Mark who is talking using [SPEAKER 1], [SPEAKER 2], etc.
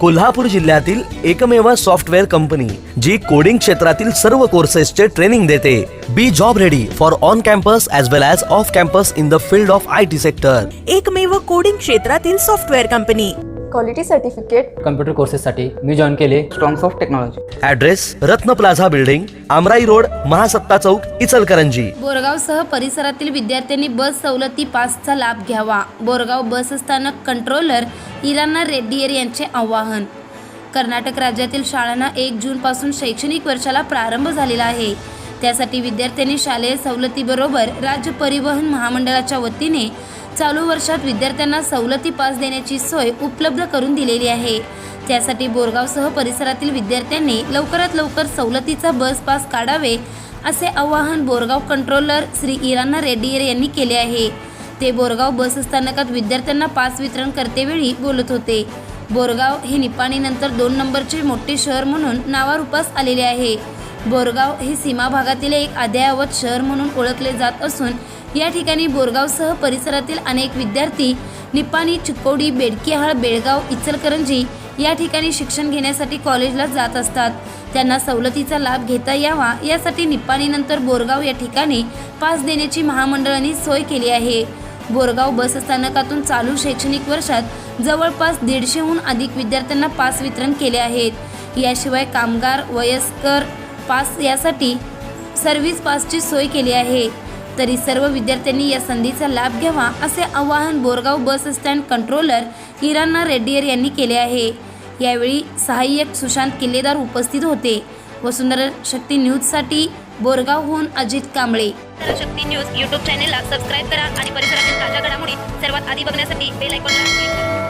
[SPEAKER 1] कोल्हापूर जिल्ह्यातील एकमेव software company जी coding क्षेत्रातील सर्व कोर्सेसचे ट्रेनिंग देते. Be job ready for on campus as well as off campus in the field of I T sector
[SPEAKER 2] एकमेव coding क्षेत्रातील software company.
[SPEAKER 3] Quality certificate
[SPEAKER 4] computer कोर्सेससाठी मी join केले.
[SPEAKER 3] Strongs of technology
[SPEAKER 1] address Ratna plaza building Amrai road Mahasatta Chowk Ichalkaranji
[SPEAKER 5] बोरगावसह परिसरातील विद्यार्थ्यांनी बस सवलती पासचा लाभ घ्यावा. बोरगाव बस स्थानक कंट्रोलर इराना रेड्डीयर यांचे आवाहन. कर्नाटक राज्यातील शाळांना एक जूनपासून शैक्षणिक वर्षाला प्रारंभ झालेला आहे. त्यासाठी विद्यार्थ्यांनी शालेय सवलतीबरोबर राज्य परिवहन महामंडळाच्या वतीने चालू वर्षात विद्यार्थ्यांना सवलती पास देण्याची सोय उपलब्ध करून दिलेली आहे. त्यासाठी बोरगावसह परिसरातील विद्यार्थ्यांनी लवकरात लवकर सवलतीचा बस पास काढावे असे आवाहन बोरगाव कंट्रोलर श्री इराना रेड्डीयर यांनी केले आहे. ते बोरगाव बस स्थानकात विद्यार्थ्यांना पास वितरण करतेवेळी बोलत होते. बोरगाव हे निपाणीनंतर दोन नंबरचे मोठे शहर म्हणून नावारूपास आलेले आहे. बोरगाव हे सीमा भागातील एक अद्ययावत शहर म्हणून ओळखले जात असून या ठिकाणी बोरगावसह परिसरातील अनेक विद्यार्थी निपाणी चिकोडी बेडकीहाळ बेळगाव इचलकरंजी या ठिकाणी शिक्षण घेण्यासाठी कॉलेजला जात असतात. त्यांना सवलतीचा लाभ घेता यावा यासाठी निप्पाणीनंतर बोरगाव या ठिकाणी पास देण्याची महामंडळाने सोय केली आहे. बोरगाव बस स्थानकातून चालू शैक्षणिक वर्षात जवळपास दीडशेहून अधिक विद्यार्थ्यांना पास वितरण केले आहेत. याशिवाय कामगार वयस्कर पास यासाठी सर्व्हिस पासची सोय केली आहे. तरी सर्व विद्यार्थ्यांनी या संधीचा लाभ घ्यावा असे आवाहन Borgaon bus stand controller Irana Reddiyar यांनी केले आहे. यावेळी सहाय्यक सुशांत किल्लेदार उपस्थित होते. वसुंधरा शक्ती न्यूजसाठी बोरगावहून अजित कांबळे.
[SPEAKER 6] शक्ती न्यूज यूट्यूब चॅनेलला सबस्क्राईब करा आणि परिसरातील ताज्या घडामोडी सर्वात आधी बघण्यासाठी बेल आयकॉनला क्लिक करा.